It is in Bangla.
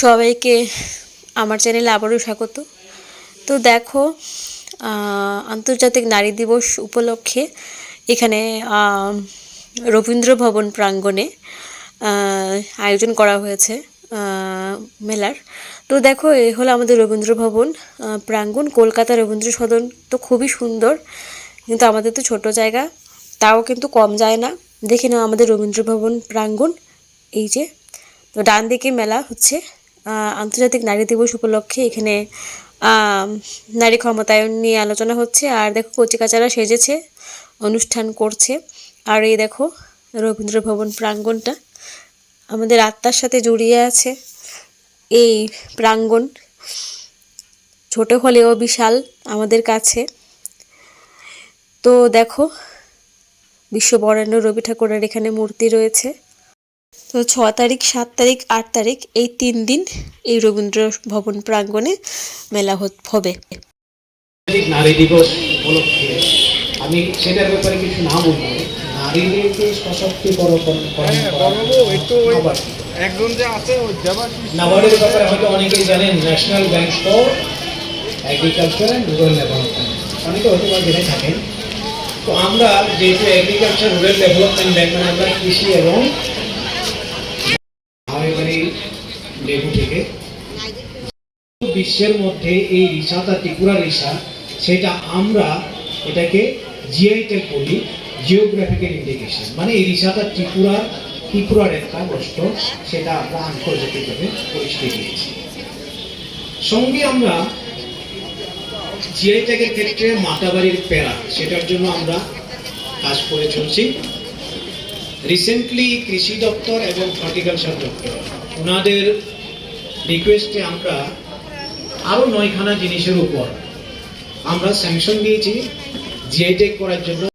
সবাইকে আমার চ্যানেলে আবারও স্বাগত। তো দেখো আন্তর্জাতিক নারী দিবস উপলক্ষে এখানে রবীন্দ্র ভবন প্রাঙ্গণে আয়োজন করা হয়েছে মেলার। তো দেখো, এ হলো আমাদের রবীন্দ্র ভবন প্রাঙ্গণ। কলকাতা রবীন্দ্র সদন তো খুবই সুন্দর, কিন্তু আমাদের তো ছোট জায়গা, তাও কিন্তু কম যায় না। দেখে নাও আমাদের রবীন্দ্র ভবন প্রাঙ্গণ, এই যে, তো ডান দিকে মেলা হচ্ছে। আন্তর্জাতিক নারী দিবস উপলক্ষে এখানে নারী ক্ষমতায়ন নিয়ে আলোচনা হচ্ছে। আর দেখো, কচিকাচারা সেজেছে, অনুষ্ঠান করছে। আর এই দেখো, রবীন্দ্র ভবন প্রাঙ্গণটা আমাদের আত্মার সাথে জড়িয়ে আছে। এই প্রাঙ্গণ ছোট হলেও বিশাল আমাদের কাছে। তো দেখো বিশ্ব বরেণ্য রবি ঠাকুরের এখানে মূর্তি রয়েছে। তো ছ তারিখ সাত তারিখ আট তারিখ এই তিন দিন এই রবীন্দ্র ভবন প্রাঙ্গণে মেলা হত- হবে। নারী দিবস উপলক্ষে আমি সেটার ব্যাপারে কিছু না বলব নারীদেরকে সশক্তিকরণ করা- বলব একটু ওই আবার। একজন যে আছে নাবার্ডের ব্যাপারে হয়তো অনেকেই জানেন National Bank for Agriculture and Rural Development অনেকে হয়তো বা জেনে থাকেন। তো আমরা যেহেতু এগ্রিকালচার রুরাল ডেভেলপমেন্ট ব্যাংক মানে আমরা কৃষি এবং আমাদের বাড়ি লেবু থেকে। বিশ্বের মধ্যে এই রিসাটা ত্রিপুরা রিসা, সেটা আমরা এটাকে জিআই ট্যাগ বলি জিওগ্রাফিক্যাল ইন্ডিকেশন মানে এই রিসাটা ত্রিপুরার ত্রিপুরার একটা বস্ত্র সেটা আমরা আন্তর্জাতিকভাবে পরিচিতি দিয়েছি সঙ্গে আমরা জিআই ট্যাগের ক্ষেত্রে মাতাবাড়ির প্যারা, সেটার জন্য আমরা কাজ করে চলছি। রিসেন্টলি কৃষি দপ্তর এবং হর্টিকালচার দপ্তর ওনাদের রিকোয়েস্টে আমরা আরও নয়খানা জিনিসের উপর আমরা স্যাংশন দিয়েছি জিআইটেক করার জন্য।